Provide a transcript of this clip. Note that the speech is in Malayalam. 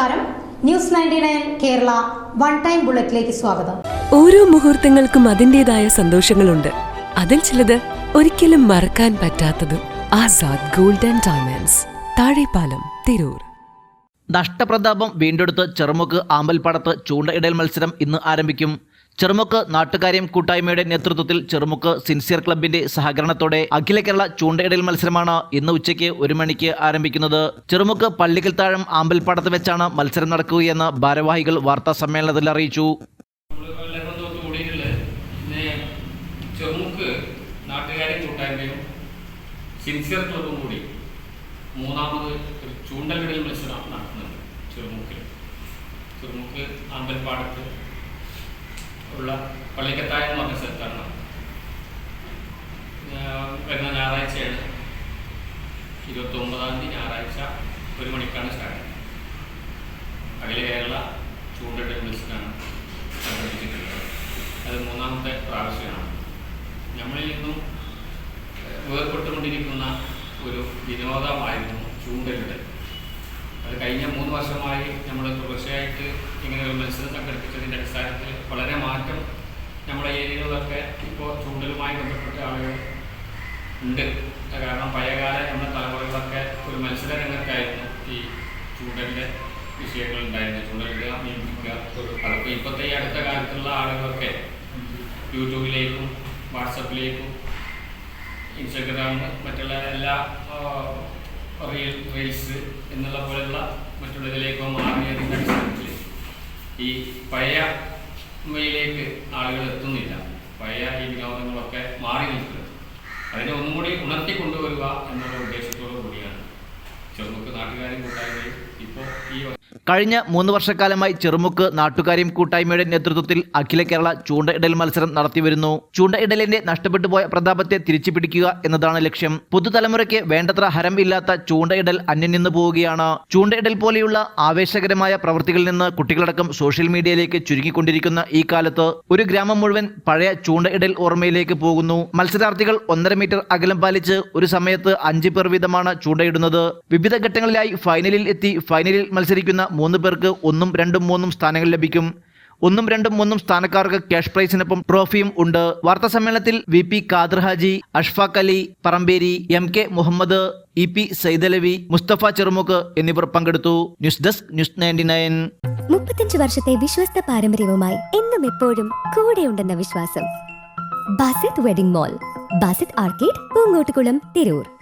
നമസ്കാരം. News ninety nine Kerala one time ബുള്ളറ്റിലേക്ക് സ്വാഗതം. ഓരോ മുഹൂർത്തങ്ങൾക്കും അതിന്റെതായ സന്തോഷങ്ങളുണ്ട്. അതിൽ ചിലത് ഒരിക്കലും മറക്കാൻ പറ്റാത്തത് ആസാദ് ഗോൾഡൻ ഡയമണ്ട്സ് താഴെപ്പാലം തിരൂർ. നഷ്ടപ്രതാപം വീണ്ടെടുത്ത് ചെറുമുക്ക് ആമ്പൽപ്പാടത്ത് ചൂണ്ടയിടൽ മത്സരം ഇന്ന് ആരംഭിക്കും. ചെറുമുക്ക് നാട്ടുകാര്യം കൂട്ടായ്മയുടെ നേതൃത്വത്തിൽ ചെറുമുക്ക് സിൻസിയർ ക്ലബിന്റെ സഹകരണത്തോടെ അഖില കേരള ചൂണ്ടയിടൽ മത്സരമാണ് ഇന്ന് ഉച്ചയ്ക്ക് ഒരു മണിക്ക് ആരംഭിക്കുന്നത്. ചെറുമുക്ക് പള്ളിക്കൽ താഴം ആമ്പൽപ്പാടത്ത് വെച്ചാണ് മത്സരം നടക്കുകയെന്ന് ഭാരവാഹികൾ വാർത്താ സമ്മേളനത്തിൽ അറിയിച്ചു. സിൻസിയർ ക്ലബും കൂടി മൂന്നാമത് ഒരു മത്സരം നടത്തുന്നുണ്ട് ചെറുമുക്കിൽ. ചെറുമുക്ക് അമ്പൽപ്പാടത്ത് ഉള്ള പള്ളിക്കത്തായം എന്ന് പറഞ്ഞ വരുന്ന ഞായറാഴ്ചയാണ്. ഇരുപത്തി ഒമ്പതാം തീയതി ഞായറാഴ്ച ഒരു മണിക്കാണ് സ്റ്റാർട്ട്. അഖില കേരള ചൂണ്ടലിടൽ മത്സരമാണ് സംഘടിപ്പിച്ചിട്ടുള്ളത്. അത് മൂന്നാമത്തെ പ്രാവശ്യമാണ്. നമ്മളിൽ നിന്നും വേർപെട്ടുകൊണ്ടിരിക്കുന്ന ഒരു വിനോദമായിരുന്നു ചൂണ്ടലിടൽ അത് കഴിഞ്ഞ മൂന്ന് വർഷമായി നമ്മൾ തുടർച്ചയായിട്ട് ഇങ്ങനെ ഒരു മത്സരം സംഘടിപ്പിച്ചതിന്റെ അടിസ്ഥാനത്തിൽ വളരെ മാറ്റം നമ്മുടെ ഏരിയകളിലൊക്കെ ഇപ്പോൾ ചൂണ്ടലുമായി ബന്ധപ്പെട്ട ആളുകൾ ഉണ്ട്. കാരണം പഴയകാല നമ്മുടെ തലമുറകളൊക്കെ ഒരു മത്സര രംഗത്തായിരുന്നു ഈ ചൂണ്ടലിന്റെ വിഷയങ്ങൾ ഉണ്ടായിരുന്നു ചൂണ്ടലിടുക നിയമിക്കുക അതൊക്കെ ഇപ്പോഴത്തെ ഈ അടുത്ത കാലത്തുള്ള ആളുകളൊക്കെ യൂട്യൂബിലേക്കും വാട്സപ്പിലേക്കും ഇൻസ്റ്റഗ്രാം മറ്റുള്ള എല്ലാ റീൽ എന്നുള്ള പോലെയുള്ള മറ്റുള്ളതിലേക്കോ മാറിയതിന്റെ അടിസ്ഥാനത്തിൽ. ഈ പഴയ വയിലേക്ക് ആളുകൾ എത്തുന്നില്ല. പഴയ ഈ വിനോദങ്ങളൊക്കെ മാറി നിൽക്കുന്നത് അതിനെ ഒന്നും കൂടി ഉണർത്തി കൊണ്ടുവരിക എന്നുള്ള ഉദ്ദേശത്തോടു കൂടിയാണ്. ചെറുമുക്ക് നാട്ടുകാരും കൂട്ടായ്മയും ഇപ്പോൾ കഴിഞ്ഞ മൂന്ന് വർഷക്കാലമായി ചെറുമുക്ക് നാട്ടുകാര്യം കൂട്ടായ്മയുടെ നേതൃത്വത്തിൽ അഖില കേരള ചൂണ്ടയിടൽ മത്സരം നടത്തിവരുന്നു ചൂണ്ടയിടലിന്റെ നഷ്ടപ്പെട്ടുപോയ പ്രതാപത്തെ തിരിച്ചു പിടിക്കുക എന്നതാണ് ലക്ഷ്യം. പുതുതലമുറയ്ക്ക് വേണ്ടത്ര ഹരം ഇല്ലാത്ത ചൂണ്ടയിടൽ അന്യം നിന്ന് പോവുകയാണ്. ചൂണ്ടയിടൽ പോലെയുള്ള ആവേശകരമായ പ്രവൃത്തികളിൽ നിന്ന് കുട്ടികളടക്കം സോഷ്യൽ മീഡിയയിലേക്ക് ചുരുങ്ങിക്കൊണ്ടിരിക്കുന്ന ഈ കാലത്ത് ഒരു ഗ്രാമം മുഴുവൻ പഴയ ചൂണ്ടയിടൽ ഓർമ്മയിലേക്ക് പോകുന്നു. മത്സരാർത്ഥികൾ ഒന്നര മീറ്റർ അകലം പാലിച്ച് ഒരു സമയത്ത് അഞ്ച് പേർ വീതമാണ് ചൂണ്ടയിടുന്നത്. വിവിധ ഘട്ടങ്ങളിലായി ഫൈനലിൽ എത്തി ഫൈനലിൽ മത്സരിക്കുന്ന മൂന്ന് പേർക്ക് ഒന്നും രണ്ടും മൂന്നും സ്ഥാനങ്ങൾ ലഭിക്കും. ഒന്നും രണ്ടും മൂന്നും സ്ഥാനക്കാർക്ക് ക്യാഷ് പ്രൈസിനൊപ്പം ട്രോഫിയും ഉണ്ട്. വാർത്താ സമ്മേളനത്തിൽ V P Khader Haji Ashfaq Ali Paramberi M K Muhammad E P Saidalavi Mustafa Cherumukku എന്നിവർ പങ്കെടുത്തു. News desk news ninety nine. മുപ്പത്തഞ്ച് വർഷത്തെ വിശ്വസ്ത പാരമ്പര്യവുമായി എന്നും എപ്പോഴും കൂടെയുണ്ടെന്ന വിശ്വാസം. Basith wedding mall Basith arcade Poonkottukulam Tirur.